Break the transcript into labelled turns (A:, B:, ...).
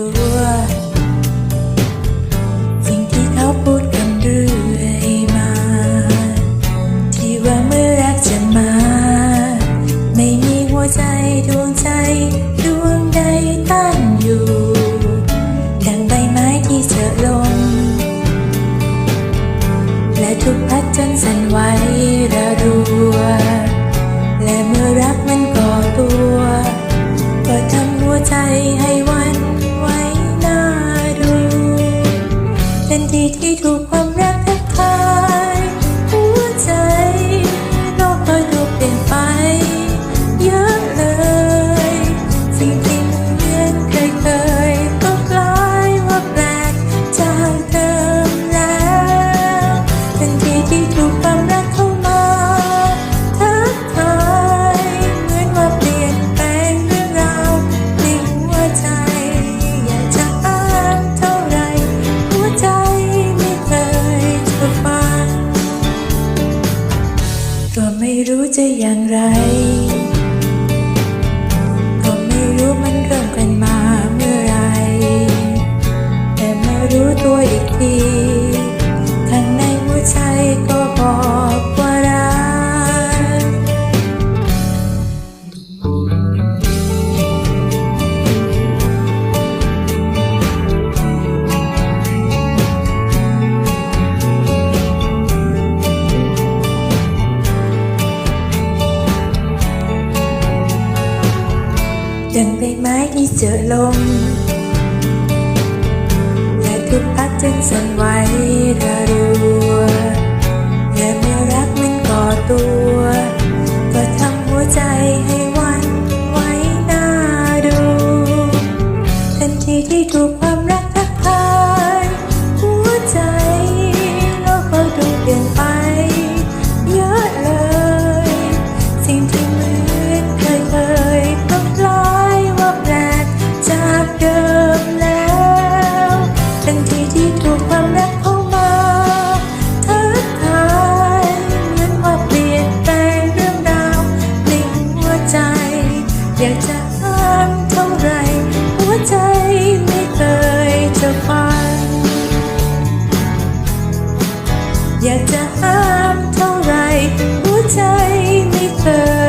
A: ตัวสิ่งที่เขาพูดกันเรื่อยมา ที่ว่าเมื่อรักจะมา ไม่มีหัวใจดวงใจดวงใดตั้งอยู่ ดังใบไม้ที่เจอลม และทุกพัดจนสั่นไหวระรัว และเมื่อรักมันก่อตัว ก็ทำหัวใจให้ ทันที ก็ไม่รู้จะอย่างไร ก็ไม่รู้ ดังใบไม้ที่เจอลม และทุกพัดจึงสั่นไหวระรัวและเมื่อรักมันก่อตัว ก็ทำหัวใจให้ามเท่าไรหัวใจไม่เคยจะฟังอยากจะห้ามเท่าไรหัวใจไม่เคย